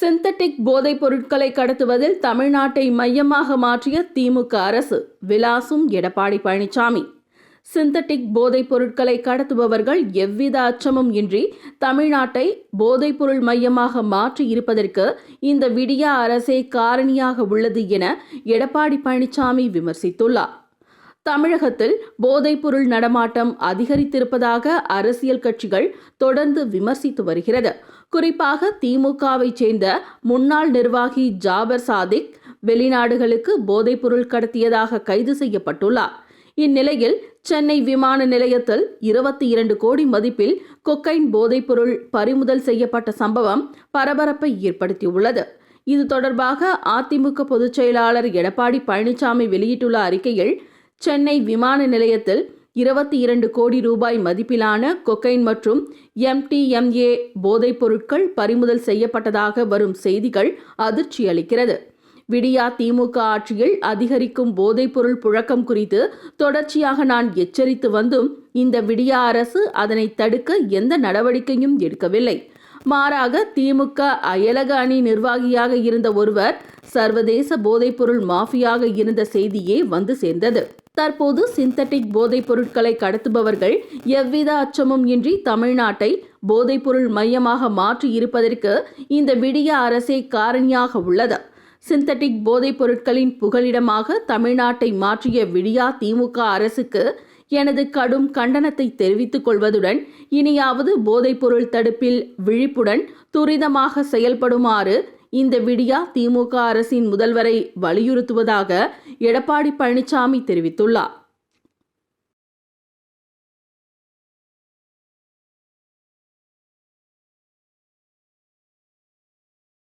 Synthetic போதைப் பொருட்களை கடத்துவதில் தமிழ்நாட்டை மையமாக மாற்றிய திமுக அரசு விலாசும் எடப்பாடி பழனிசாமி. சிந்தட்டிக் போதைப் பொருட்களை கடத்துபவர்கள் எவ்வித அச்சமும் இன்றி தமிழ்நாட்டை போதைப்பொருள் மையமாக மாற்றி இருப்பதற்கு இந்த விடியா அரசே காரணியாக உள்ளது என எடப்பாடி பழனிசாமி விமர்சித்துள்ளார். தமிழகத்தில் போதைப்பொருள் நடமாட்டம் அதிகரித்திருப்பதாக அரசியல் கட்சிகள் தொடர்ந்து விமர்சித்து வருகிறது. குறிப்பாக திமுகவை சேர்ந்த முன்னாள் நிர்வாகி ஜாபர் சாதிக் வெளிநாடுகளுக்கு போதைப்பொருள் கடத்தியதாக கைது செய்யப்பட்டுள்ளார். இந்நிலையில் சென்னை விமான நிலையத்தில் இருபத்தி இரண்டு கோடி மதிப்பில் கொக்கைன் போதைப்பொருள் பறிமுதல் செய்யப்பட்ட சம்பவம் பரபரப்பை ஏற்படுத்தியுள்ளது. இது தொடர்பாக அதிமுக பொதுச் செயலாளர் எடப்பாடி பழனிசாமி வெளியிட்டுள்ள அறிக்கையில் சென்னை விமான நிலையத்தில் இருபத்தி இரண்டு கோடி ரூபாய் மதிப்பிலான கொக்கைன் மற்றும் எம்டிஎம்ஏ போதைப் பொருட்கள் பறிமுதல் செய்யப்பட்டதாக வரும் செய்திகள் அதிர்ச்சி அளிக்கிறது. விடியா திமுக ஆட்சியில் அதிகரிக்கும் போதைப்பொருள் புழக்கம் குறித்து தொடர்ச்சியாக நான் எச்சரித்து வந்தும் இந்த விடியா அரசு அதனை தடுக்க எந்த நடவடிக்கையும் எடுக்கவில்லை. மாறாக திமுக அயலக அணி நிர்வாகியாக இருந்த ஒருவர் சர்வதேச போதைப்பொருள் மாஃபியாக இருந்த செய்தியே வந்து சேர்ந்தது. தற்போது சிந்தட்டிக் போதைப் பொருட்களை கடத்துபவர்கள் எவ்வித அச்சமும் இன்றி தமிழ்நாட்டை போதைப்பொருள் மையமாக மாற்றி இருப்பதற்கு இந்த விடிய அரசே காரணியாக உள்ளது. சிந்தட்டிக் போதைப் பொருட்களின் புகலிடமாக தமிழ்நாட்டை மாற்றிய விடியா திமுக அரசுக்கு எனது கடும் கண்டனத்தை தெரிவித்துக் கொள்வதுடன் இனியாவது போதைப்பொருள் தடுப்பில் விழிப்புடன் துரிதமாக செயல்படுமாறு இந்த விடியா திமுக அரசின் முதல்வரை வலியுறுத்துவதாக எடப்பாடி பழனிசாமி தெரிவித்துள்ளார்.